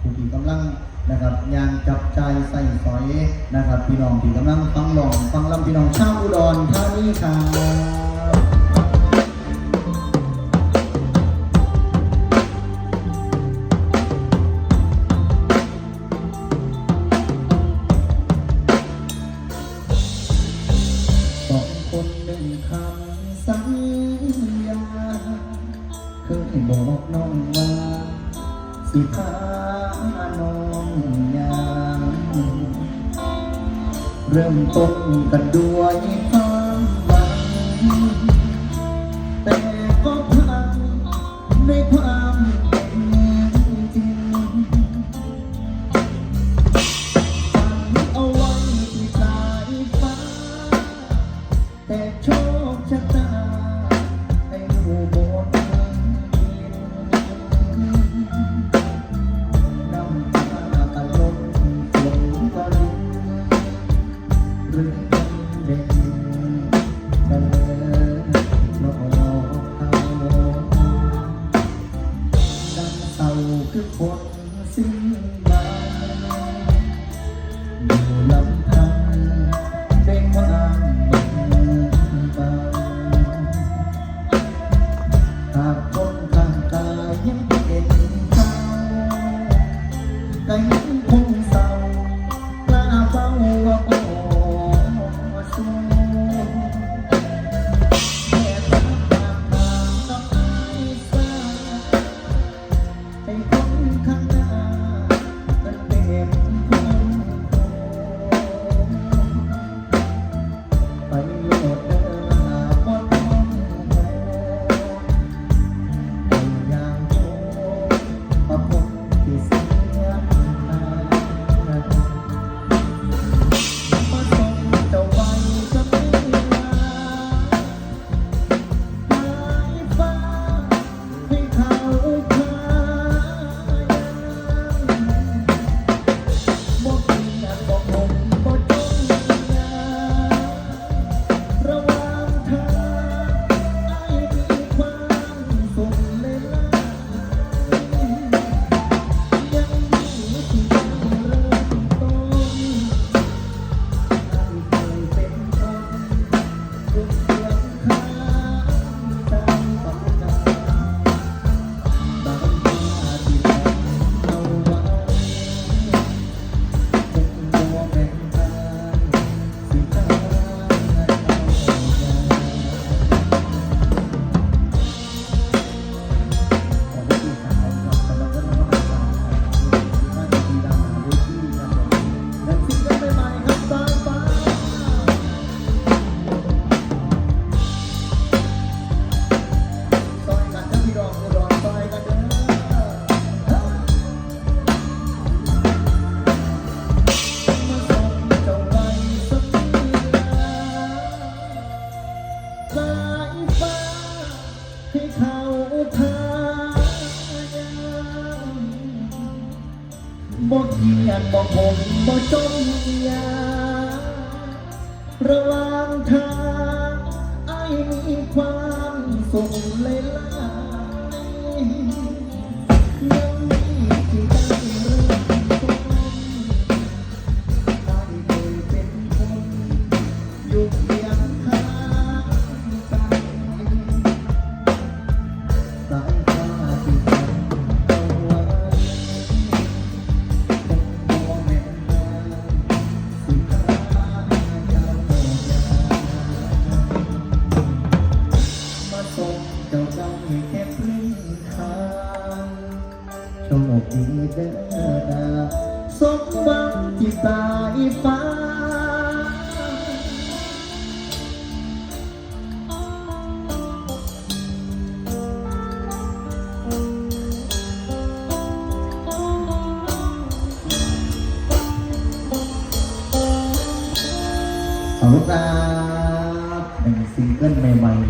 ผู้ที่กำลังนะครับยางจับใจใส่สอยนะครับ พี่น้องที่กำลังฟังหลองฟังลำพี่น้องชาวอุดรท่านี้ค่ะรับบอกน้องว่าสิพา นงยามเริ่มต้นกันด้วยความหวังแต่ก็พังในความจริงฝันเอาไว้ที่สายฟ้าแต่โชค บ่เกียนบ่ผมบ่จมยาระหว่างทางไอ้มีความสุขเลยล่ะ โชคดีเด้อนาสมบังที่ตายฟ้า ขอบคุณครับหนึ่งซิงเกิลใหม่ๆ